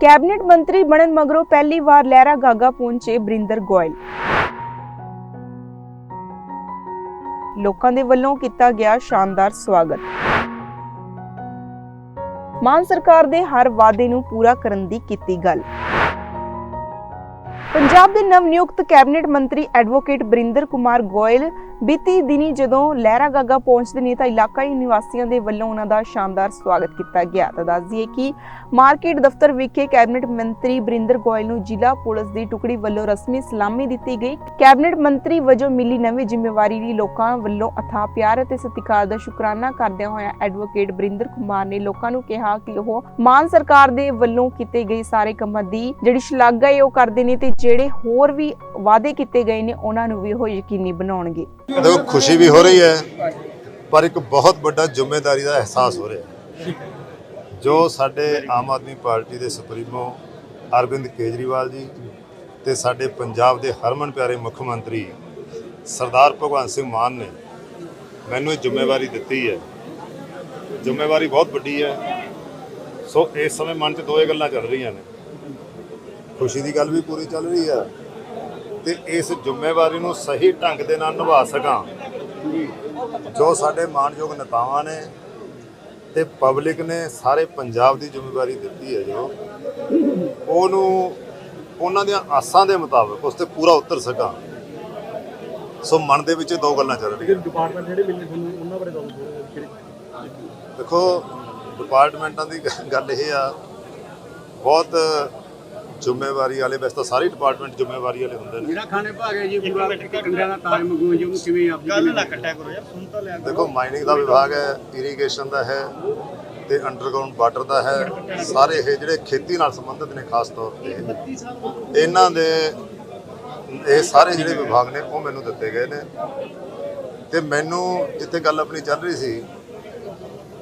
Cabinet ਮੰਤਰੀ ਬਣਨ ਮਗਰੋਂ ਪਹਿਲੀ ਵਾਰ ਲਹਿਰਾ ਗਾਗਾ ਪਹੁੰਚੇ ਬਰਿੰਦਰ ਗੋਇਲ। ਲੋਕਾਂ ਦੇ ਵੱਲੋਂ ਕੀਤਾ ਗਿਆ ਸ਼ਾਨਦਾਰ ਸਵਾਗਤ। ਮਾਨ ਸਰਕਾਰ ਦੇ ਹਰ ਵਾਅਦੇ ਨੂੰ ਪੂਰਾ ਕਰਨ ਦੀ ਕੀਤੀ ਗੱਲ। ਪੰਜਾਬ ਦੇ ਨਵ-ਨਿਯੁਕਤ ਕੈਬਨਿਟ ਮੰਤਰੀ ਐਡਵੋਕੇਟ ਬਰਿੰਦਰ ਕੁਮਾਰ ਗੋਇਲ ਬੀਤੀ ਦਿਨੀ ਜਦੋਂ ਲਹਿਰਾ ਗਾਗਾ ਪਹੁੰਚਦੇ ਨੇ ਤਾਂ ਇਲਾਕਾਈ ਨਿਵਾਸੀਆਂ ਦੇ ਵੱਲੋਂ ਉਹਨਾਂ ਦਾ ਸ਼ਾਨਦਾਰ ਸਵਾਗਤ ਕੀਤਾ ਗਿਆ। ਤਾਂ ਦੱਸ ਦਈਏ ਕਿ ਮਾਰਕੀਟ ਦਫ਼ਤਰ ਵਿਖੇ ਕੈਬਨਿਟ ਮੰਤਰੀ ਬਰਿੰਦਰ ਗੋਇਲ ਨੂੰ ਜ਼ਿਲ੍ਹਾ ਪੁਲਿਸ ਦੀ ਟੁਕੜੀ ਵੱਲੋਂ ਰਸਮੀ ਸਲਾਮੀ ਦਿੱਤੀ ਗਈ। ਕੈਬਨਿਟ ਮੰਤਰੀ ਵਜੋਂ ਮਿਲੀ ਨਵੀਂ ਜ਼ਿੰਮੇਵਾਰੀ ਲਈ ਲੋਕਾਂ ਵੱਲੋਂ ਅਥਾਹ ਪਿਆਰ ਅਤੇ ਸਤਿਕਾਰ ਦਾ ਸ਼ੁਕਰਾਨਾ ਕਰਦਿਆਂ ਹੋਇਆ ਐਡਵੋਕੇਟ ਬਰਿੰਦਰ ਕੁਮਾਰ ਨੇ ਲੋਕਾਂ ਨੂੰ ਕਿਹਾ ਕਿ ਉਹ ਮਾਨ ਸਰਕਾਰ ਦੇ ਵੱਲੋਂ ਕੀਤੇ ਗਏ ਸਾਰੇ ਕੰਮਾਂ ਦੀ ਜਿਹੜੀ ਸ਼ਲਾਘਾ ਹੈ ਉਹ ਕਰਦੇ ਨੇ ਤੇ ਜਿਹੜੇ ਹੋਰ ਵੀ ਵਾਅਦੇ ਕੀਤੇ ਗਏ ਨੇ, ਉਹਨਾਂ ਨੂੰ ਵੀ ਉਹ ਯਕੀਨੀ ਬਣਾਉਣਗੇ। ਦੇਖੋ, ਖੁਸ਼ੀ ਵੀ ਹੋ ਰਹੀ ਹੈ, ਪਰ ਇੱਕ ਬਹੁਤ ਵੱਡਾ ਜ਼ਿੰਮੇਵਾਰੀ ਦਾ ਅਹਿਸਾਸ ਹੋ ਰਿਹਾ ਹੈ। ਜੋ ਸਾਡੇ ਆਮ ਆਦਮੀ ਪਾਰਟੀ ਦੇ ਸੁਪਰੀਮੋ ਅਰਵਿੰਦ ਕੇਜਰੀਵਾਲ ਜੀ ਤੇ ਸਾਡੇ ਪੰਜਾਬ ਦੇ ਹਰਮਨ ਪਿਆਰੇ ਮੁੱਖ ਮੰਤਰੀ ਸਰਦਾਰ ਭਗਵੰਤ ਸਿੰਘ ਮਾਨ ਨੇ ਮੈਨੂੰ ਇਹ ਜ਼ਿੰਮੇਵਾਰੀ ਦਿੱਤੀ ਹੈ। ਜ਼ਿੰਮੇਵਾਰੀ ਬਹੁਤ ਵੱਡੀ ਹੈ। ਸੋ ਇਸ ਸਮੇਂ ਮਨ 'ਚ ਦੋ ਇਹ ਗੱਲਾਂ ਚੱਲ ਰਹੀਆਂ ਨੇ। ਖੁਸ਼ੀ ਦੀ ਗੱਲ ਵੀ ਪੂਰੀ ਚੱਲ ਰਹੀ ਆ। ਤੇ ਇਸ ਜ਼ਿੰਮੇਵਾਰੀ ਨੂੰ ਸਹੀ ਢੰਗ ਦੇ ਨਾਲ ਨਿਭਾ ਸਕਾਂ। ਜੋ ਸਾਡੇ ਮਾਨਯੋਗ ਨੇਤਾਵਾਂ ਨੇ ਤੇ ਪਬਲਿਕ ਨੇ ਸਾਰੇ ਪੰਜਾਬ ਦੀ ਜ਼ਿੰਮੇਵਾਰੀ ਦਿੱਤੀ ਹੈ ਜੋ, ਉਹਨੂੰ ਉਹਨਾਂ ਦੀਆਂ ਆਸਾਂ ਦੇ ਮੁਤਾਬਕ ਉਸ ਤੇ ਪੂਰਾ ਉਤਰ ਸਕਾਂ। ਸੋ ਮਨ ਦੇ ਵਿੱਚ ਦੋ ਗੱਲਾਂ ਚੱਲ ਰਹੀਆਂ। ਡਿਪਾਰਟਮੈਂਟ ਜਿਹੜੇ ਮਿਲਨੇ ਤੁਹਾਨੂੰ ਉਹਨਾਂ ਬਾਰੇ ਦੱਸੋ ਦੇਖੋ ਡਿਪਾਰਟਮੈਂਟਾਂ ਦੀ ਗੱਲ ਇਹ ਆ, ਬਹੁਤ ਜ਼ਿੰਮੇਵਾਰੀ ਵਾਲੇ ਵੈਸੇ ਤਾਂ ਸਾਰੇ ਡਿਪਾਰਟਮੈਂਟ ਜ਼ਿੰਮੇਵਾਰੀ ਵਾਲੇ ਹੁੰਦੇ ਨੇ। ਜਿਹੜਾ ਖਾਣੇ ਭਾਗੇ ਜੀ ਪੂਰਾ ਕੰਡਿਆਂ ਦਾ ਤਾਜ ਮੰਗੂ ਜੀ ਉਹਨੂੰ ਕਿਵੇਂ ਆਪ ਗੱਲ ਨਾ ਕੱਟਿਆ ਕਰੋ ਯਾਰ ਸੁਣ ਤਾਂ ਲਿਆ ਦੇਖੋ ਮਾਈਨਿੰਗ ਦਾ ਵਿਭਾਗ ਹੈ ਇਰੀਗੇਸ਼ਨ ਦਾ ਹੈ ਤੇ ਅੰਡਰਗਰਾਉਂਡ ਵਾਟਰ ਦਾ ਹੈ। ਸਾਰੇ ਇਹ ਜਿਹੜੇ ਖੇਤੀ ਨਾਲ ਸੰਬੰਧਿਤ ਨੇ ਖਾਸ ਤੌਰ ਤੇ। ਇਹਨਾਂ ਦੇ ਇਹ ਸਾਰੇ ਜਿਹੜੇ ਵਿਭਾਗ ਨੇ ਉਹ ਮੈਨੂੰ ਦਿੱਤੇ ਗਏ ਨੇ। ਤੇ ਮੈਨੂੰ ਜਿੱਥੇ ਗੱਲ ਆਪਣੀ ਚੱਲ ਰਹੀ ਸੀ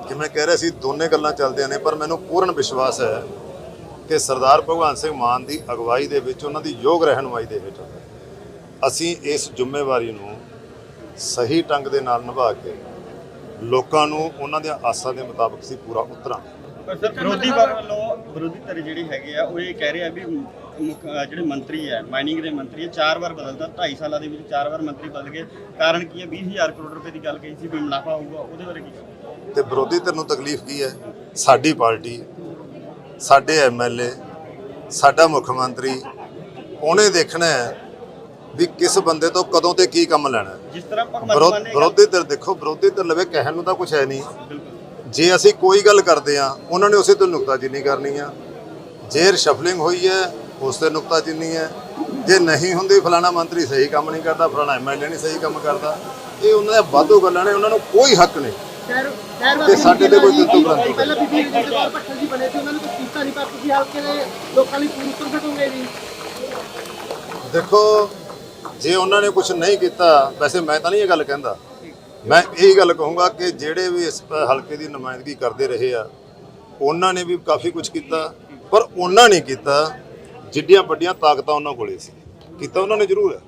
ਕਿ ਮੈਂ ਕਹਿ ਰਿਹਾ ਸੀ ਦੋਨੇ ਗੱਲਾਂ ਚੱਲਦੀਆਂ ਨੇ ਪਰ ਮੈਨੂੰ ਪੂਰਨ ਵਿਸ਼ਵਾਸ ਹੈ ਕਿ ਸਰਦਾਰ ਭਗਵੰਤ ਸਿੰਘ ਮਾਨ ਦੀ ਅਗਵਾਈ ਦੇ ਵਿੱਚ ਉਹਨਾਂ ਦੀ ਯੋਗ ਰਹਿਨੁਮਾਈ ਦੇ ਵਿੱਚ ਅਸੀਂ ਇਸ ਜ਼ਿੰਮੇਵਾਰੀ ਨੂੰ ਸਹੀ ਢੰਗ ਦੇ ਨਾਲ ਨਿਭਾ ਕੇ ਲੋਕਾਂ ਨੂੰ ਉਹਨਾਂ ਦੀਆਂ ਆਸਾਂ ਦੇ ਮੁਤਾਬਕ ਸੀ ਪੂਰਾ ਉਤਰਾਂਗੇ। ਵਿਰੋਧੀ ਵੱਲੋਂ ਵਿਰੋਧੀ ਧਿਰ ਜਿਹੜੇ ਹੈਗੇ ਆ ਉਹ ਇਹ ਕਹਿ ਰਹੇ ਆ ਵੀ ਜਿਹੜੇ ਮੰਤਰੀ ਹੈ ਮਾਈਨਿੰਗ ਦੇ ਮੰਤਰੀ ਹੈ ਚਾਰ ਵਾਰ ਬਦਲਦਾ 2.5 ਸਾਲਾਂ ਦੇ ਵਿੱਚ ਚਾਰ ਵਾਰ ਮੰਤਰੀ ਬਦਲ ਗਏ। ਕਾਰਨ ਕੀ ਹੈ 20000 ਕਰੋੜ ਰੁਪਏ ਦੀ ਗੱਲ ਕਹੀ ਸੀ ਵੀ ਮੁਨਾਫਾ ਹੋਊਗਾ ਉਹਦੇ ਬਾਰੇ ਕੀ ਤੇ ਵਿਰੋਧੀ ਧਿਰ ਨੂੰ ਤਕਲੀਫ ਕੀ ਹੈ? ਸਾਡੀ ਪਾਰਟੀ ਸਾਡੇ ਐਮਐਲਏ ਸਾਡਾ ਮੁੱਖ ਮੰਤਰੀ ਉਹਨੇ ਦੇਖਣਾ ਹੈ ਵੀ ਕਿਸ ਬੰਦੇ ਤੋਂ ਕਦੋਂ ਤੇ ਕੀ ਕੰਮ ਲੈਣਾ ਹੈ। ਜਿਸ ਤਰ੍ਹਾਂ ਭਗਵੰਤ ਵਿਰੋਧ ਮਾਨ ਨੇ ਵਿਰੋਧੀ ਧਿਰ ਦੇਖੋ ਵਿਰੋਧੀ ਧਿਰ ਲਵੇ ਕਹਿਣ ਨੂੰ ਤਾਂ ਕੁਝ ਹੈ ਨਹੀਂ। ਜੇ ਅਸੀਂ ਕੋਈ ਗੱਲ ਕਰਦੇ ਆ ਉਹਨਾਂ ਨੇ ਉਸੇ ਤੋਂ ਨੁਕਤਾਚੀਨੀ ਕਰਨੀ ਆ। ਜੇ ਸ਼ਫਲਿੰਗ ਹੋਈ ਹੈ ਉਸ ਤੇ ਨੁਕਤਾਚੀਨੀ ਹੈ। ਜੇ ਨਹੀਂ ਹੁੰਦੀ ਫਲਾਣਾ ਮੰਤਰੀ ਸਹੀ ਕੰਮ ਨਹੀਂ ਕਰਦਾ ਫਲਾਣਾ ਐਮਐਲਏ ਨਹੀਂ ਸਹੀ ਕੰਮ ਕਰਦਾ। ਇਹ ਉਹਨਾਂ ਦੇ ਵਾਧੂ ਗੱਲਾਂ ਨੇ ਉਹਨਾਂ ਨੂੰ ਕੋਈ ਹੱਕ ਨਹੀਂ। ਤੇ ਸਾਡੇ ਤੇ ਕੋਈ ਤੁੱਤੂ ਗ੍ਰੰਥੀ ਪਹਿਲਾਂ ਬੀਬੀ ਜਿੰਦਰਪਾਲ ਭੱਟਲ ਜੀ ਬਣੇ ਸੀ ਉਹਨਾਂ ਨੇ ਕੁਝ ਹਲਕੇ ਦੇ ਲੋਕਾਂ ਲਈ ਪੂਰੀ ਉੱਤਰ ਘਟੋਗੇ ਜੀ। ਦੇਖੋ, ਜੇ ਉਹਨਾਂ ਨੇ ਕੁਝ ਨਹੀਂ ਕੀਤਾ, ਵੈਸੇ ਮੈਂ ਤਾਂ ਨਹੀਂ ਇਹ ਗੱਲ ਕਹਿੰਦਾ। ਮੈਂ ਇਹੀ ਗੱਲ ਕਹੂੰਗਾ ਕਿ ਜਿਹੜੇ ਵੀ ਇਸ ਹਲਕੇ ਦੀ ਨੁਮਾਇੰਦਗੀ ਕਰਦੇ ਰਹੇ ਆ, ਉਹਨਾਂ ਨੇ ਵੀ ਕਾਫੀ ਕੁਝ ਕੀਤਾ, ਪਰ ਉਹਨਾਂ ਨੇ ਕੀਤਾ, ਜਿੱਡੀਆਂ ਵੱਡੀਆਂ ਤਾਕਤਾਂ ਉਹਨਾਂ ਕੋਲੇ ਸੀ। ਕੀਤਾ ਉਹਨਾਂ ਨੇ ਜ਼ਰੂਰ। ਹੈ